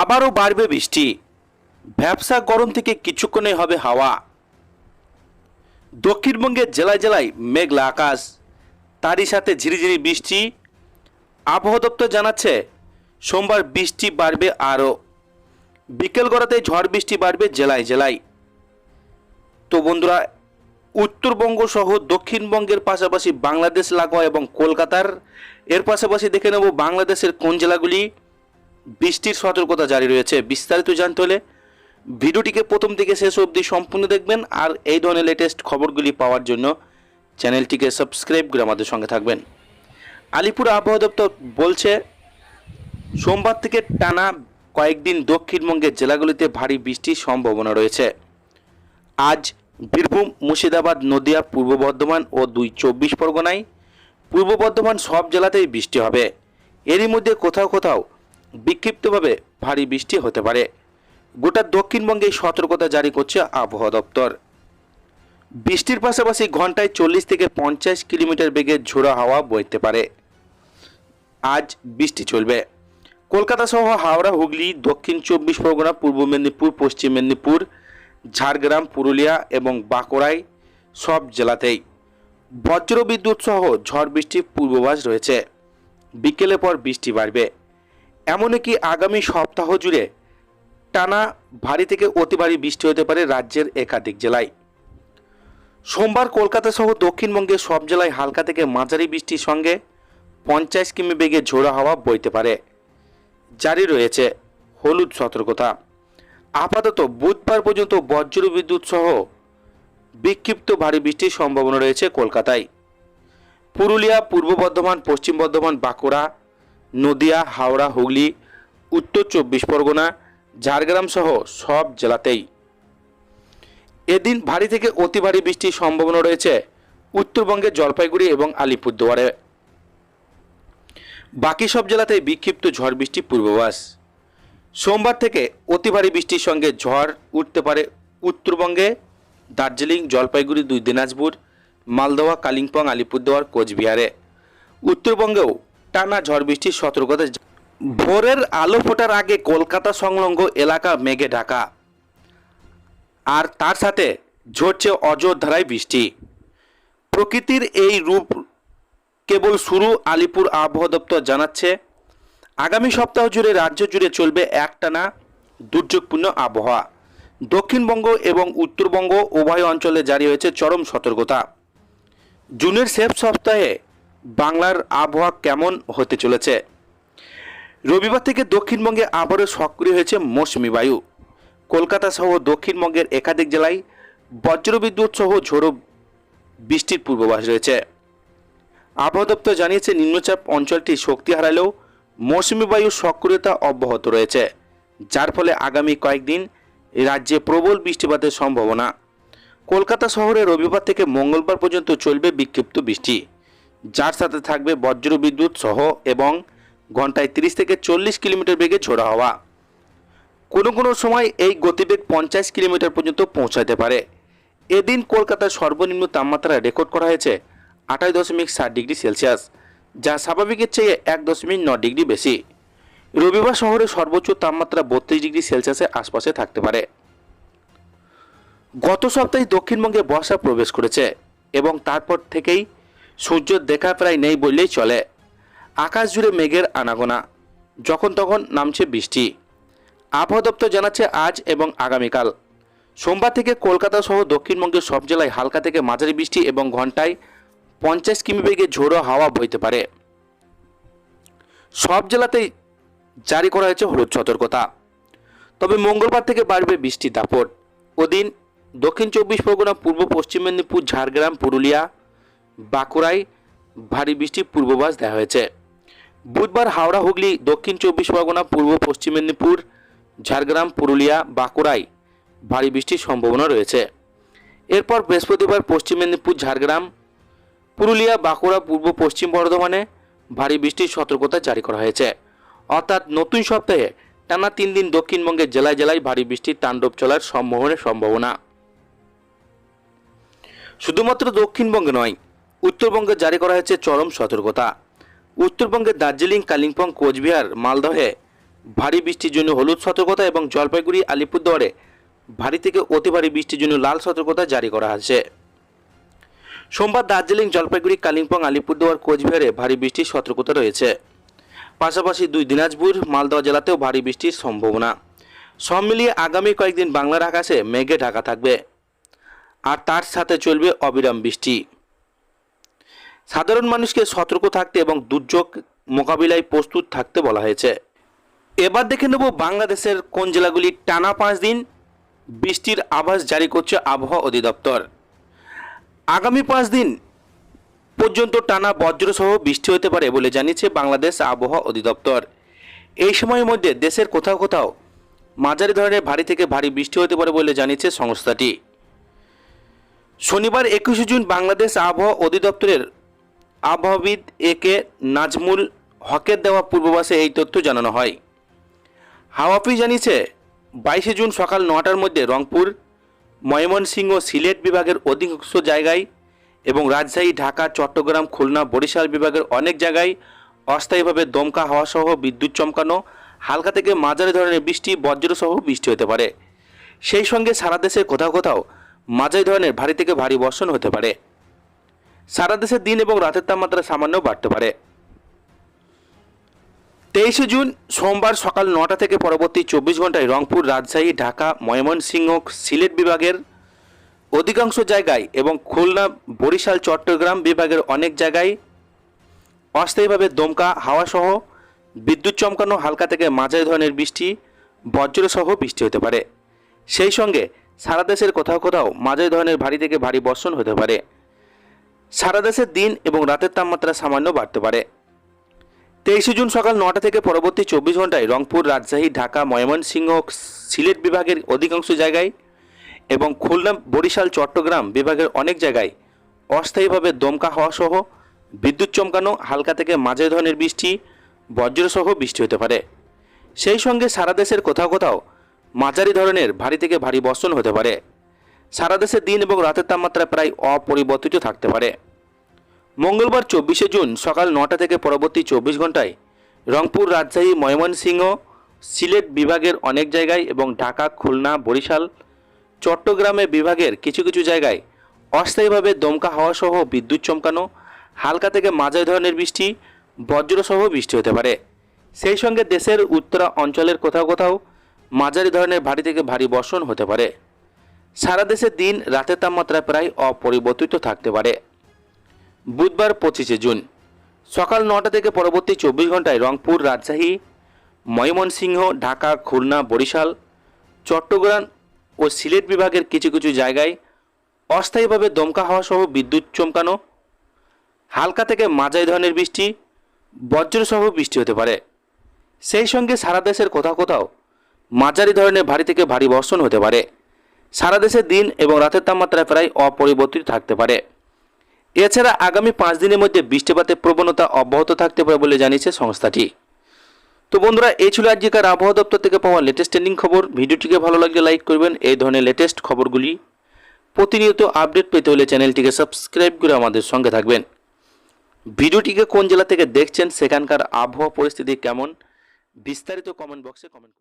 আবারও বাড়বে বৃষ্টি। ব্যবসা গরম থেকে কিছুক্ষণে হবে হাওয়া। দক্ষিণবঙ্গের জেলায় জেলায় মেঘলা আকাশ। তারই সাথে ঝিরিঝিরি বৃষ্টি। আবহাওয়া দপ্তর জানাচ্ছে, সোমবার বৃষ্টি বাড়বে আরও। বিকেল গড়াতে ঝড় বৃষ্টি বাড়বে জেলায় জেলায়। তো বন্ধুরা, উত্তরবঙ্গ সহ দক্ষিণবঙ্গের পাশাপাশি বাংলাদেশ লাগোয়া এবং কলকাতার। এর পাশাপাশি দেখে নেব বাংলাদেশের কোন জেলাগুলি। বৃষ্টির সতর্কতা জারি রয়েছে। বিস্তারিত জানতে হলে ভিডিওটিকে প্রথম থেকে শেষ অবধি সম্পূর্ণ দেখবেন আর এই ধরনের লেটেস্ট খবরগুলি পাওয়ার জন্য চ্যানেলটিকে সাবস্ক্রাইব করে আমাদের সঙ্গে থাকবেন। আলিপুর আবহাওয়া দপ্তর বলছে, সোমবার থেকে টানা কয়েকদিন দক্ষিণবঙ্গের জেলাগুলিতে ভারী বৃষ্টির সম্ভাবনা রয়েছে। আজ বীরভূম, মুর্শিদাবাদ, নদিয়া, পূর্ব বর্ধমান ও দুই চব্বিশ পরগনায় পূর্ব বর্ধমান সব জেলাতেই বৃষ্টি হবে। এরই মধ্যে কোথাও কোথাও বিক্ষিপ্তভাবে ভারী বৃষ্টি হতে পারে। গোটা দক্ষিণবঙ্গে সতর্কতা জারি করছে আবহাওয়া দপ্তর। বৃষ্টির পাশাপাশি ঘন্টায় চল্লিশ থেকে পঞ্চাশ কিলোমিটার বেগে ঝোড়ো হাওয়া বইতে পারে। আজ বৃষ্টি চলবে। কলকাতা সহ হাওড়া, হুগলি, দক্ষিণ চব্বিশ পরগনা, পূর্ব মেদিনীপুর, পশ্চিম মেদিনীপুর, ঝাড়গ্রাম, পুরুলিয়া এবং বাঁকুড়ায় সব জেলাতেই বজ্র বিদ্যুৎ সহ ঝড় বৃষ্টির পূর্বাভাস রয়েছে। বিকেলে পর বৃষ্টি বাড়বে। এমনকি আগামী সপ্তাহ জুড়ে টানা ভারী থেকে অতি ভারী বৃষ্টি হতে পারে রাজ্যের একাধিক জেলায়? সোমবার কলকাতা সহ দক্ষিণবঙ্গের সব জেলায় হালকা থেকে মাঝারি বৃষ্টির সঙ্গে পঞ্চাশ কিমি বেগে ঝোড়ো হাওয়া বইতে পারে। জারি রয়েছে হলুদ সতর্কতা। আপাতত বুধবার পর্যন্ত বজ্র বিদ্যুৎ সহ বিক্ষিপ্ত ভারী বৃষ্টির সম্ভাবনা রয়েছে কলকাতায়। পুরুলিয়া, পূর্ব বর্ধমান, পশ্চিম বর্ধমান, বাঁকুড়া নদিয়া, হাওড়া, হুগলি, উত্তর চব্বিশ পরগনা, ঝাড়গ্রাম সহ সব জেলাতেই। এদিন ভারী থেকে অতি ভারী বৃষ্টির সম্ভাবনা রয়েছে উত্তরবঙ্গের জলপাইগুড়ি এবং আলিপুরদুয়ারে। বাকি সব জেলাতেই বিক্ষিপ্ত ঝড় বৃষ্টির পূর্বাভাস। সোমবার থেকে অতি ভারী বৃষ্টির সঙ্গে ঝড় উঠতে পারে উত্তরবঙ্গে, দার্জিলিং, জলপাইগুড়ি, দুই দিনাজপুর, মালদহ, কালিম্পং, আলিপুরদুয়ার, কোচবিহারে। উত্তরবঙ্গেও টানা ঝড় বৃষ্টির সতর্কতা ভোরের আলো ফোটার আগে কলকাতা সংলগ্ন এলাকা মেঘে ঢাকা। আর তার সাথে ঝরছে অযোধ্যায় বৃষ্টি। প্রকৃতির এই রূপ কেবল শুরু, আলিপুর আবহাওয়া দপ্তর জানাচ্ছে। আগামী সপ্তাহ জুড়ে রাজ্য জুড়ে চলবে একটানা দুর্যোগপূর্ণ আবহাওয়া। দক্ষিণবঙ্গ এবং উত্তরবঙ্গ উভয় অঞ্চলে জারি হয়েছে চরম সতর্কতা। জুনের শেষ সপ্তাহে বাংলার আবহাওয়া কেমন হতে চলেছে? রবিবার থেকে দক্ষিণবঙ্গে আবারও সক্রিয় হয়েছে মৌসুমি বায়ু। কলকাতা সহ দক্ষিণবঙ্গের একাধিক জেলায় বজ্রবিদ্যুৎ সহ ঝোড়ো বৃষ্টির পূর্বাভাস রয়েছে। আবহাওয়া দপ্তর জানিয়েছে, নিম্নচাপ অঞ্চলটি শক্তি হারালেও মৌসুমি বায়ুর সক্রিয়তা অব্যাহত রয়েছে, যার ফলে আগামী কয়েকদিন রাজ্যে প্রবল বৃষ্টিপাতের সম্ভাবনা। কলকাতা শহরে রবিবার থেকে মঙ্গলবার পর্যন্ত চলবে বিক্ষিপ্ত বৃষ্টি। যার সাথে থাকবে বজ্রবিদ্যুৎ সহ এবং ঘন্টায় তিরিশ থেকে চল্লিশ কিলোমিটার বেগে ঝোড়া হওয়া। কোনো কোনো সময় এই গতিবেগ পঞ্চাশ কিলোমিটার পর্যন্ত পৌঁছাতে পারে। এদিন কলকাতার সর্বনিম্ন তাপমাত্রা রেকর্ড করা হয়েছে আঠাশ দশমিক ষাট ডিগ্রি সেলসিয়াস, যা স্বাভাবিকের চেয়ে এক দশমিক ন ডিগ্রি বেশি। রবিবার শহরে সর্বোচ্চ তাপমাত্রা বত্রিশ ডিগ্রি সেলসিয়াসের আশপাশে থাকতে পারে। গত সপ্তাহে দক্ষিণবঙ্গে বর্ষা প্রবেশ করেছে এবং তারপর থেকেই সূর্য দেখা প্রায় নেই বললেই চলে। আকাশ জুড়ে মেঘের আনাগোনা। যখন তখন নামছে বৃষ্টি। আবহাওয়া দপ্তর জানাচ্ছে আজ এবং আগামীকাল। সোমবার থেকে কলকাতা সহ দক্ষিণবঙ্গের সব জেলায় হালকা থেকে মাঝারি বৃষ্টি এবং ঘন্টায় পঞ্চাশ কিমি বেগে ঝোড়ো হাওয়া বইতে পারে। সব জেলাতেই জারি করা হয়েছে হলুদ সতর্কতা। তবে মঙ্গলবার থেকে বাড়বে বৃষ্টির দাপট। ওদিন দক্ষিণ চব্বিশ পরগনা, পূর্ব পশ্চিম মেদিনীপুর, ঝাড়গ্রাম, পুরুলিয়া বাঁকুড়ায় ভারী বৃষ্টির পূর্বাভাস দেওয়া হয়েছে। বুধবার হাওড়া, হুগলি, দক্ষিণ চব্বিশ পরগনা, পূর্ব পশ্চিম মেদিনীপুর, ঝাড়গ্রাম, পুরুলিয়া, বাঁকুড়ায় ভারী বৃষ্টির সম্ভাবনা রয়েছে। এরপর বৃহস্পতিবার পশ্চিম মেদিনীপুর, ঝাড়গ্রাম, পুরুলিয়া, বাঁকুড়া, পূর্ব পশ্চিম বর্ধমানে ভারী বৃষ্টির সতর্কতা জারি করা হয়েছে। অর্থাৎ নতুন সপ্তাহে টানা তিন দিন দক্ষিণবঙ্গের জেলায় জেলায় ভারী বৃষ্টির তাণ্ডব চলার সম্ভাবনা সম্ভাবনা। শুধুমাত্র দক্ষিণবঙ্গে নয় উত্তরবঙ্গে জারি করা হয়েছে চরম সতর্কতা। উত্তরবঙ্গের দার্জিলিং, কালিম্পং, কোচবিহার, মালদহে ভারী বৃষ্টির জন্য হলুদ সতর্কতা এবং জলপাইগুড়ি, আলিপুরদুয়ারে ভারী থেকে অতি ভারী বৃষ্টির জন্য লাল সতর্কতা জারি করা হয়েছে। সোমবার দার্জিলিং, জলপাইগুড়ি, কালিম্পং, আলিপুরদুয়ার, কোচবিহারে ভারী বৃষ্টির সতর্কতা রয়েছে। পাশাপাশি দুই দিনাজপুর, মালদহ জেলাতেও ভারী বৃষ্টির সম্ভাবনা। সব মিলিয়ে আগামী কয়েকদিন বাংলার আকাশে মেঘে ঢাকা থাকবে। আর তার সাথে চলবে অবিরাম বৃষ্টি। সাধারণ মানুষকে সতর্ক থাকতে এবং দুর্যোগ মোকাবিলায় প্রস্তুত থাকতে বলা হয়েছে। এবার দেখে নেব বাংলাদেশের কোন জেলাগুলি টানা পাঁচ দিন বৃষ্টির আভাস জারি করছে আবহাওয়া অধিদপ্তর। আগামী পাঁচ দিন পর্যন্ত টানা বজ্রসহ বৃষ্টি হতে পারে বলে জানিয়েছে বাংলাদেশ আবহাওয়া অধিদপ্তর। এই সময়ের মধ্যে দেশের কোথাও কোথাও মাঝারি ধরনের ভারী থেকে ভারী বৃষ্টি হতে পারে বলে জানিয়েছে সংস্থাটি। শনিবার একুশে জুন বাংলাদেশ আবহাওয়া অধিদপ্তরের আবহাওয়াবিদ এ কে নাজমুল হকের দেওয়া পূর্বাভাসে এই তথ্য জানানো হয়। হাওয়াফি জানিয়েছে, বাইশে জুন সকাল নটার মধ্যে রংপুর, ময়মনসিংহ সিলেট বিভাগের অধিকাংশ জায়গায় এবং রাজশাহী, ঢাকা, চট্টগ্রাম, খুলনা, বরিশাল বিভাগের অনেক জায়গায় অস্থায়ীভাবে দমকা হাওয়া সহ বিদ্যুৎ চমকানো, হালকা থেকে মাঝারি ধরনের বৃষ্টি, বজ্রসহ বৃষ্টি হতে পারে। সেই সঙ্গে সারা দেশের কোথাও কোথাও মাঝারি ধরনের ভারী থেকে ভারী বর্ষণ হতে পারে। সারা দেশের দিন এবং রাতের তাপমাত্রা সামান্য বাড়তে পারে। তেইশে জুন, সোমবার সকাল নটা থেকে পরবর্তী চব্বিশ ঘন্টায় রংপুর, রাজশাহী, ঢাকা, ময়মনসিংহ, সিলেট বিভাগের অধিকাংশ জায়গায় এবং খুলনা, বরিশাল, চট্টগ্রাম বিভাগের অনেক জায়গায় অস্থায়ীভাবে দমকা, হাওয়াসহ বিদ্যুৎ চমকানো, হালকা থেকে মাঝারি ধরনের বৃষ্টি, বজ্রসহ বৃষ্টি হতে পারে। সেই সঙ্গে সারা দেশের কোথাও কোথাও মাঝারি ধরনের ভারী থেকে ভারী বর্ষণ হতে পারে। সারা দেশের দিন এবং রাতের তাপমাত্রা সামান্য বাড়তে পারে। তেইশে জুন সকাল নটা থেকে পরবর্তী চব্বিশ ঘন্টায় রংপুর, রাজশাহী, ঢাকা, ময়মনসিংহ, সিলেট বিভাগের অধিকাংশ জায়গায় এবং খুলনা, বরিশাল, চট্টগ্রাম বিভাগের অনেক জায়গায় অস্থায়ীভাবে দমকা হওয়া সহ বিদ্যুৎ চমকানো, হালকা থেকে মাঝারি ধরনের বৃষ্টি, বজ্রসহ বৃষ্টি হতে পারে। সেই সঙ্গে সারা দেশের কোথাও কোথাও মাঝারি ধরনের ভারী থেকে ভারী বর্ষণ হতে পারে। সারা দেশে দিন এবং রাতের তাপমাত্রা প্রায় অপরিবর্তিত থাকতে পারে। মঙ্গলবার চব্বিশে জুন সকাল নটা থেকে পরবর্তী চব্বিশ ঘন্টায় রংপুর, রাজশাহী, ময়মনসিংহ, সিলেট বিভাগের অনেক জায়গায় এবং ঢাকা, খুলনা, বরিশাল, চট্টগ্রামে বিভাগের কিছু কিছু জায়গায় অস্থায়ীভাবে দমকা হাওয়া সহ বিদ্যুৎ চমকানো, হালকা থেকে মাঝারি ধরনের বৃষ্টি বজ্রসহ বৃষ্টি হতে পারে। সেই সঙ্গে দেশের উত্তরা অঞ্চলের কোথাও কোথাও মাঝারি ধরনের ভারী থেকে ভারী বর্ষণ হতে পারে। সারা দেশে দিন রাতের তাপমাত্রা প্রায় অপরিবর্তিত থাকতে পারে। বুধবার পঁচিশে জুন, সকাল নটা থেকে পরবর্তী চব্বিশ ঘন্টায় রংপুর, রাজশাহী, ময়মনসিংহ, ঢাকা, খুলনা, বরিশাল, চট্টগ্রাম ও সিলেট বিভাগের কিছু কিছু জায়গায় অস্থায়ীভাবে দমকা হাওয়া সহ বিদ্যুৎ চমকানো, হালকা থেকে মাঝারি ধরনের বৃষ্টি, বজ্রসহ বৃষ্টি হতে পারে। সেই সঙ্গে সারা দেশের কোথাও কোথাও মাঝারি ধরনের ভারী থেকে ভারী বর্ষণ হতে পারে। সারা দেশে দিন এবং রাতের তাপমাত্রা প্রায় অপরিবর্তিত থাকতে পারে। এছাড়া আগামী পাঁচ দিনের মধ্যে বৃষ্টিপাতের প্রবণতা অব্যাহত থাকতে পারে বলে জানিয়েছে সংস্থাটি। তো বন্ধুরা, এই ছিল আজকের আবহাওয়া দপ্তর থেকে পাওয়া লেটেস্ট ট্রেন্ডিং খবর। ভিডিওটিকে ভালো লাগলে লাইক করবেন। এই ধরনের লেটেস্ট খবরগুলি প্রতিনিয়ত আপডেট পেতে হলে চ্যানেলটিকে সাবস্ক্রাইব করে আমাদের সঙ্গে থাকবেন। ভিডিওটিকে কোন জেলা থেকে দেখছেন, সেখানকার আবহাওয়া পরিস্থিতি কেমন, বিস্তারিত কমেন্ট বক্সে কমেন্ট